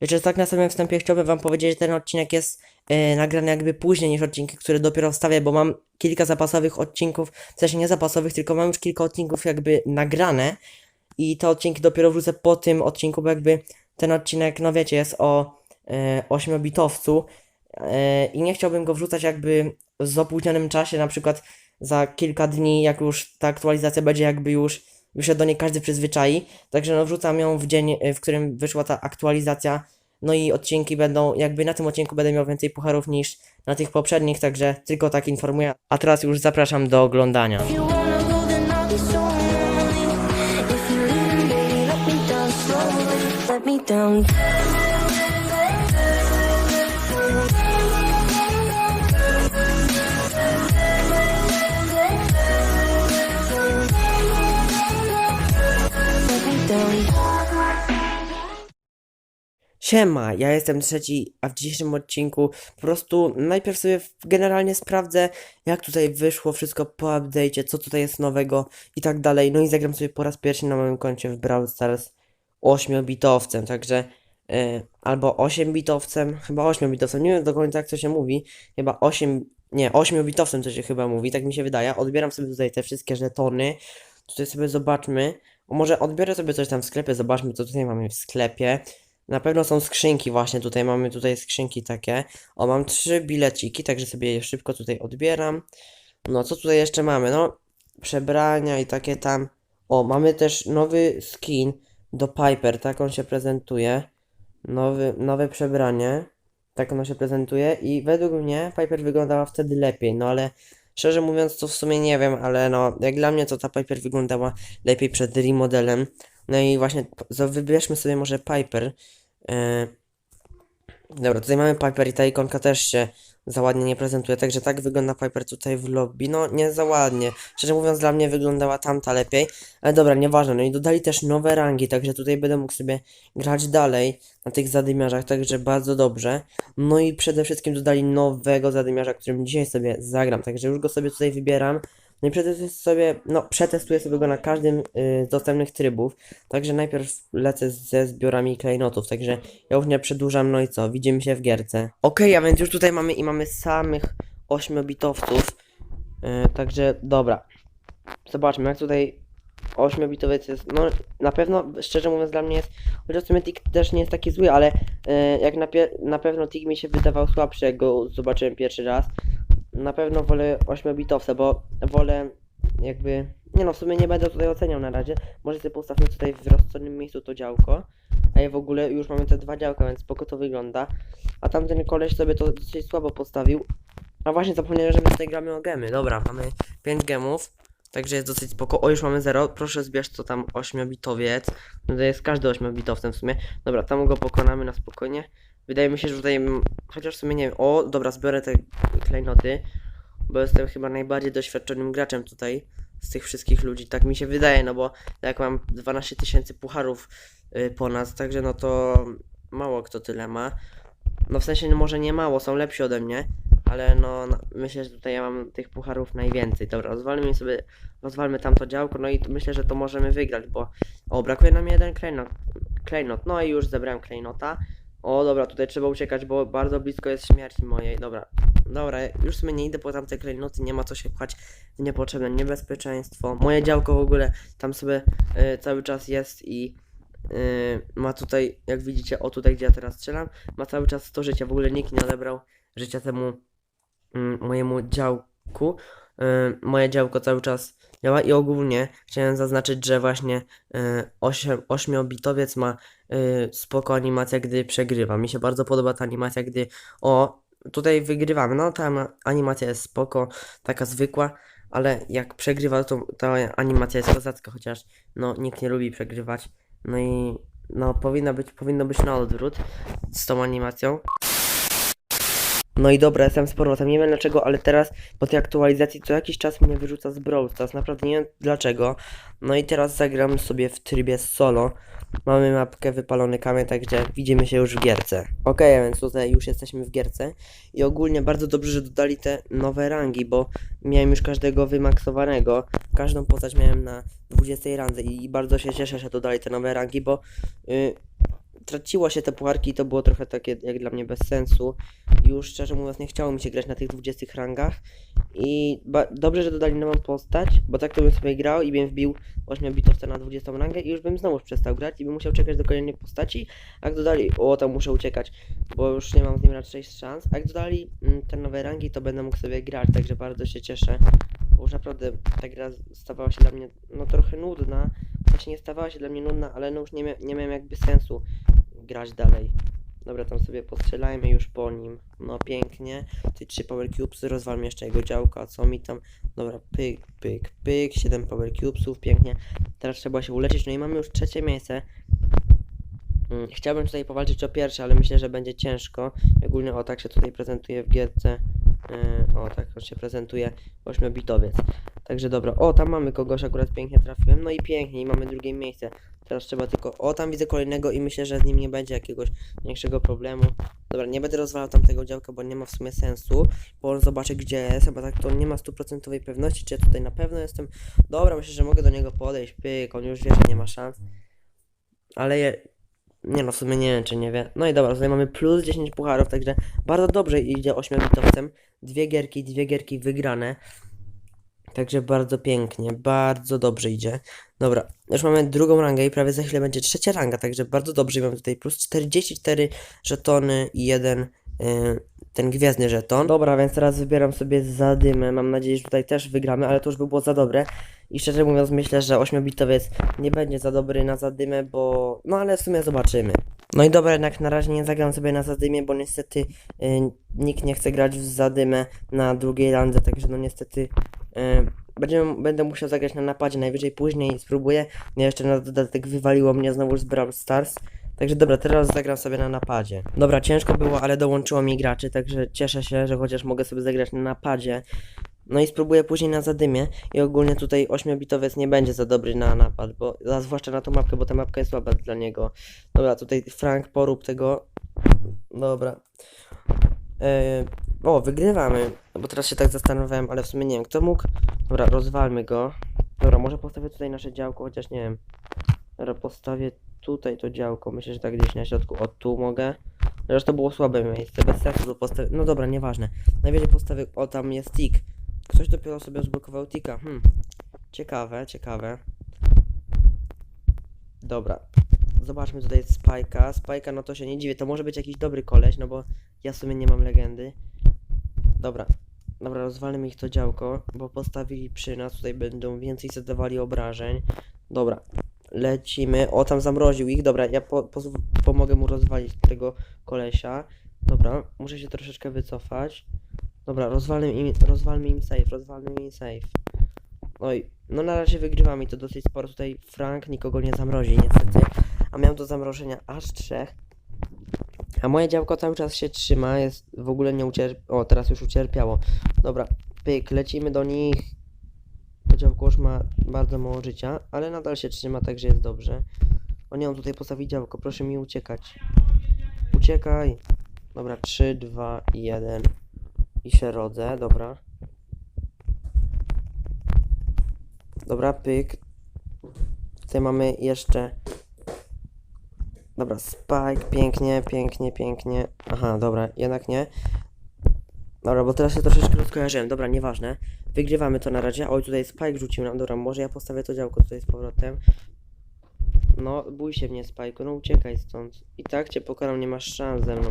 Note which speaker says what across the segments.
Speaker 1: Jeszcze tak na samym wstępie chciałbym wam powiedzieć, że ten odcinek jest e, nagrany jakby później niż odcinki, które dopiero wstawię, bo mam kilka zapasowych odcinków, w sensie nie zapasowych, tylko mam już kilka odcinków jakby nagrane i te odcinki dopiero wrócę po tym odcinku, bo jakby ten odcinek, no wiecie, jest o 8-bitowcu e, i nie chciałbym go wrzucać jakby z opóźnionym czasie, na przykład za kilka dni, jak już ta aktualizacja będzie jakby już, już się do niej każdy przyzwyczai, także no wrzucam ją w dzień, e, w którym wyszła ta aktualizacja, no i odcinki będą, jakby na tym odcinku będę miał więcej pucharów niż na tych poprzednich, także tylko tak informuję, a teraz już zapraszam do oglądania.
Speaker 2: If you wanna
Speaker 1: Siema, ja jestem trzeci, a w dzisiejszym odcinku po prostu najpierw sobie generalnie sprawdzę, jak tutaj wyszło wszystko po update'cie, co tutaj jest nowego i tak dalej. No i zagram sobie po raz pierwszy na moim koncie w Brawl Stars 8-bitowcem, także e, albo 8-bitowcem, chyba 8-bitowcem, nie wiem do końca jak to się mówi, chyba 8, nie, 8-bitowcem to się chyba mówi, tak mi się wydaje. Odbieram sobie tutaj te wszystkie żetony, tutaj sobie zobaczmy, może odbiorę sobie coś tam w sklepie, zobaczmy co tutaj mamy w sklepie. Na pewno są skrzynki właśnie, tutaj mamy tutaj skrzynki takie. O, mam trzy bileciki, także sobie je szybko tutaj odbieram. No, co tutaj jeszcze mamy? No, przebrania i takie tam. O, mamy też nowy skin do Piper, tak on się prezentuje. Nowy, nowe przebranie, tak ono się prezentuje i według mnie Piper wyglądała wtedy lepiej, no ale szczerze mówiąc to w sumie nie wiem, ale no, jak dla mnie to ta Piper wyglądała lepiej przed remodelem. No i właśnie wybierzmy sobie może Piper. E, Dobra, tutaj mamy Piper i ta ikonka też się za ładnie nie prezentuje, także tak wygląda Piper tutaj w lobby. No, nie za ładnie. Szczerze mówiąc, dla mnie wyglądała tamta lepiej, ale dobra, nieważne. No i dodali też nowe rangi, także tutaj będę mógł sobie grać dalej na tych zadymiarzach, także bardzo dobrze. No i przede wszystkim dodali nowego zadymiarza, którym dzisiaj sobie zagram, także już go sobie tutaj wybieram. No i przetestuję sobie, no, przetestuję sobie go na każdym y, z dostępnych trybów. Także najpierw lecę ze zbiorami klejnotów, także ja już nie przedłużam, no i co, widzimy się w gierce. Okej, a więc już tutaj mamy i mamy samych 8-bitowców. Yy, także dobra. Zobaczmy, jak tutaj 8-bitowiec jest. No, na pewno, szczerze mówiąc, dla mnie jest. Chociaż w sumie Tik też nie jest taki zły, ale yy, jak na, na pewno Tik mi się wydawał słabszy, jak go zobaczyłem pierwszy raz. Na pewno wolę 8-bitowca, bo wolę jakby. Nie no, w sumie nie będę tutaj oceniał na razie. Może sobie postawmy tutaj w rozsądnym miejscu to działko. A ja w ogóle już mamy te dwa działka, więc spoko to wygląda. A tamten koleś sobie to dosyć słabo postawił. A właśnie zapomniałem, że my tutaj gramy o gemy. Dobra, mamy 5 gemów. Także jest dosyć spoko. O, już mamy 0. Proszę zbierz co tam 8-bitowiec. No to jest każdy 8-bitowcem w sumie. Dobra, tam go pokonamy na spokojnie. Wydaje mi się, że tutaj. Chociaż w sumie nie wiem. O, dobra, zbiorę te klejnoty. Bo jestem chyba najbardziej doświadczonym graczem tutaj z tych wszystkich ludzi. Tak mi się wydaje, no bo jak mam 12 tysięcy pucharów y, ponad, także no to mało kto tyle ma. No w sensie no może nie mało, są lepsi ode mnie, ale no, no myślę, że tutaj ja mam tych pucharów najwięcej. Dobra, rozwalmy sobie, rozwalmy tamto działko, no i myślę, że to możemy wygrać, bo o, brakuje nam jeden klejnot, klejnot, no i już zebrałem klejnota. O, dobra, tutaj trzeba uciekać, bo bardzo blisko jest śmierci mojej, dobra. Dobra, już sobie nie idę po tamte klejnoty, nie ma co się pchać w niepotrzebne niebezpieczeństwo. Moje działko w ogóle tam sobie y, cały czas jest i y, ma tutaj, jak widzicie, o tutaj gdzie ja teraz strzelam, ma cały czas 100 życia. W ogóle nikt nie odebrał życia temu mm, mojemu działku. Y, moje działko cały czas działa i ogólnie chciałem zaznaczyć, że właśnie y, 8, 8-bitowiec ma y, spoko animację, gdy przegrywa. Mi się bardzo podoba ta animacja, gdy o, tutaj wygrywamy. No ta ma- animacja jest spoko, taka zwykła, ale jak przegrywa, to ta animacja jest kozacka, chociaż no nikt nie lubi przegrywać. No i no powinno być, powinno być na odwrót z tą animacją. No i dobra, jestem z powrotem. Nie wiem dlaczego, ale teraz po tej aktualizacji co jakiś czas mnie wyrzuca z Brawl Stars. Naprawdę nie wiem dlaczego. No i teraz zagram sobie w trybie solo. Mamy mapkę wypalony kamień, także widzimy się już w gierce. Okej, a więc tutaj już jesteśmy w gierce. I ogólnie bardzo dobrze, że dodali te nowe rangi, bo miałem już każdego wymaksowanego. Każdą postać miałem na 20 randze i bardzo się cieszę, że dodali te nowe rangi, bo y, traciło się te pucharki i to było trochę takie jak dla mnie bez sensu. Już szczerze mówiąc nie chciało mi się grać na tych 20 rangach. I dobrze, że dodali nową postać, bo tak to bym sobie grał i bym wbił 8 bitowca na 20 rangę i już bym znowu przestał grać i bym musiał czekać do kolejnej postaci, a jak dodali, o tam muszę uciekać, bo już nie mam z nim raczej szans, a jak dodali mm, te nowe rangi, to będę mógł sobie grać, także bardzo się cieszę, bo już naprawdę ta gra stawała się dla mnie no trochę nudna, właśnie nie stawała się dla mnie nudna, ale no już nie, mia- nie miałem jakby sensu grać dalej. Dobra, tam sobie postrzelajmy już po nim. No pięknie. Te trzy power cubesy, rozwalmy jeszcze jego działka, co mi tam. Dobra, pyk, pyk, pyk, 7 power cubesów, pięknie. Teraz trzeba się uleczyć, no i mamy już trzecie miejsce. Mm, Chciałbym tutaj powalczyć o pierwsze, ale myślę, że będzie ciężko. Ogólnie o tak się tutaj prezentuje w gierce. O tak on się prezentuje 8-bitowiec. Także dobra, o tam mamy kogoś, akurat pięknie trafiłem. No i pięknie, i mamy drugie miejsce. Teraz trzeba tylko. O, tam widzę kolejnego i myślę, że z nim nie będzie jakiegoś większego problemu. Dobra, nie będę rozwalał tamtego działka, bo nie ma w sumie sensu, bo on zobaczy gdzie jest, bo tak to nie ma stuprocentowej pewności, czy ja tutaj na pewno jestem. Dobra, myślę, że mogę do niego podejść, pyk, on już wie, że nie ma szans. Ale je... Nie no, w sumie nie wiem, czy nie wie. No i dobra, tutaj mamy plus 10 pucharów, także bardzo dobrze idzie 8-bitowcem. Dwie gierki, dwie gierki wygrane. Także bardzo pięknie, bardzo dobrze idzie. Dobra, już mamy drugą rangę i prawie za chwilę będzie trzecia ranga, także bardzo dobrze. I Mamy tutaj plus 44 żetony i jeden y, ten gwiezdny żeton. Dobra, więc teraz wybieram sobie zadymę. Mam nadzieję, że tutaj też wygramy, ale to już by było za dobre. I szczerze mówiąc, myślę, że 8-bitowiec nie będzie za dobry na zadymę, bo. No ale w sumie zobaczymy. No i dobra, jednak na razie nie zagram sobie na zadymie, bo niestety y, nikt nie chce grać w zadymę na drugiej randze, także no niestety. Y, Będę, będę musiał zagrać na napadzie, najwyżej później spróbuję. Ja jeszcze na dodatek wywaliło mnie znowu z Brawl Stars. Także dobra, teraz zagram sobie na napadzie. Dobra, ciężko było, ale dołączyło mi graczy, także cieszę się, że chociaż mogę sobie zagrać na napadzie. No i spróbuję później na zadymie i ogólnie tutaj 8-bitowiec nie będzie za dobry na napad, bo a zwłaszcza na tą mapkę, bo ta mapka jest słaba dla niego. Dobra, tutaj Frank porób tego. Dobra. Eee, o, wygrywamy. No bo teraz się tak zastanawiałem, ale w sumie nie wiem, kto mógł. Dobra, rozwalmy go. Dobra, może postawię tutaj nasze działko, chociaż nie wiem. Dobra, postawię tutaj to działko. Myślę, że tak gdzieś na środku. O, tu mogę. Chociaż to było słabe miejsce, bez sensu to postawię. No dobra, nieważne. Najwyżej postawię. O, tam jest tick. Ktoś dopiero sobie zblokował ticka. Hmm. Ciekawe, ciekawe. Dobra. Zobaczmy tutaj Spajka. Spajka, no to się nie dziwię. To może być jakiś dobry koleś, no bo ja w sumie nie mam legendy. Dobra. Dobra, rozwalmy ich to działko, bo postawili przy nas. Tutaj będą więcej zadawali obrażeń. Dobra. Lecimy. O, tam zamroził ich. Dobra, ja po, pozw- pomogę mu rozwalić tego kolesia. Dobra, muszę się troszeczkę wycofać. Dobra, rozwalmy im, rozwalmy im safe, rozwalmy im safe. Oj, no na razie wygrywamy to dosyć sporo. Tutaj Frank nikogo nie zamrozi niestety. A miał do zamrożenia aż trzech. A moje działko cały czas się trzyma, jest w ogóle nie ucierpiało. O, teraz już ucierpiało. Dobra, pyk, lecimy do nich. To działko już ma bardzo mało życia, ale nadal się trzyma, także jest dobrze. O nie, on tutaj postawi działko, proszę mi uciekać. Uciekaj. Dobra, 3, 2, 1. I się rodzę, dobra. Dobra, pyk. Tutaj mamy jeszcze. Dobra, spike, pięknie, pięknie, pięknie. Aha, dobra, jednak nie. Dobra, bo teraz się troszeczkę rozkojarzyłem. Dobra, nieważne. Wygrywamy to na razie. Oj, tutaj spike rzucił nam. Dobra, może ja postawię to działko tutaj z powrotem. No, bój się mnie, Spajku, no uciekaj stąd. I tak cię pokonam, nie masz szans ze mną.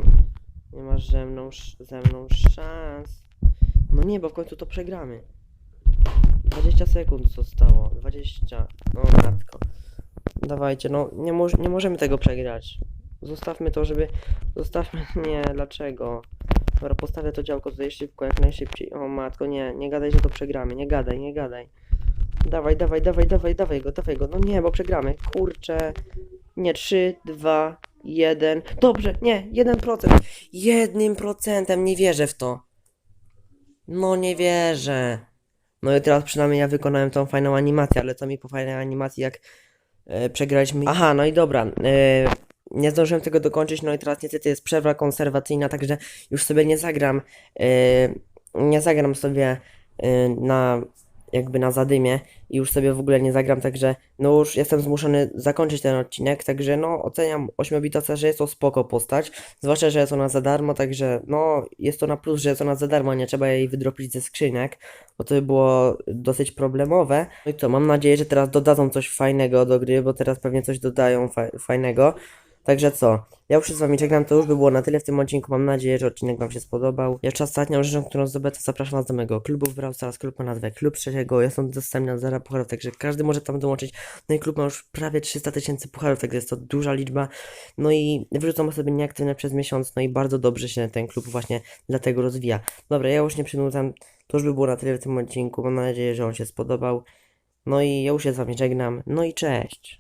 Speaker 1: Nie masz ze mną, ze mną szans. No nie, bo w końcu to przegramy. 20 sekund zostało. 20. O matko. Dawajcie, no nie, moż, nie możemy tego przegrać. Zostawmy to, żeby... Zostawmy... Nie, dlaczego? Dobra, postawię to działko tutaj szybko, jak najszybciej. O matko, nie, nie gadaj, że to przegramy. Nie gadaj, nie gadaj. Dawaj, dawaj, dawaj, dawaj, dawaj go, dawaj go. No nie, bo przegramy. Kurczę. Nie, 3, 2, 1. Dobrze, nie, 1%. Jednym procentem, nie wierzę w to. No nie wierzę. No i teraz przynajmniej ja wykonałem tą fajną animację, ale co mi po fajnej animacji, jak przegraliśmy. Aha, no i dobra. E, nie zdążyłem tego dokończyć, no i teraz niestety jest przerwa konserwacyjna, także już sobie nie zagram. E, nie zagram sobie e, na jakby na zadymie i już sobie w ogóle nie zagram, także no już jestem zmuszony zakończyć ten odcinek, także no oceniam 8-bitosa, że jest to spoko postać, zwłaszcza, że jest ona za darmo, także no jest to na plus, że jest ona za darmo, nie trzeba jej wydropić ze skrzynek, bo to by było dosyć problemowe. No i co, mam nadzieję, że teraz dodadzą coś fajnego do gry, bo teraz pewnie coś dodają fa fajnego. Także co, ja już się z wami żegnam, to już by było na tyle w tym odcinku, mam nadzieję, że odcinek wam się spodobał. Jeszcze ostatnią rzeczą, którą zdobyłem, to zapraszam was do mojego klubu w Brawl Stars, klub ma nazwę Klub Trzeciego, jest on dostępny na zera pucharów, także każdy może tam dołączyć. No i klub ma już prawie 300 tysięcy pucharów, także jest to duża liczba. No i wyrzucam osoby nieaktywne przez miesiąc, no i bardzo dobrze się ten klub właśnie dlatego rozwija. Dobra, ja już nie przynudzam, to już by było na tyle w tym odcinku, mam nadzieję, że on się spodobał. No i ja już się z wami żegnam, no i cześć!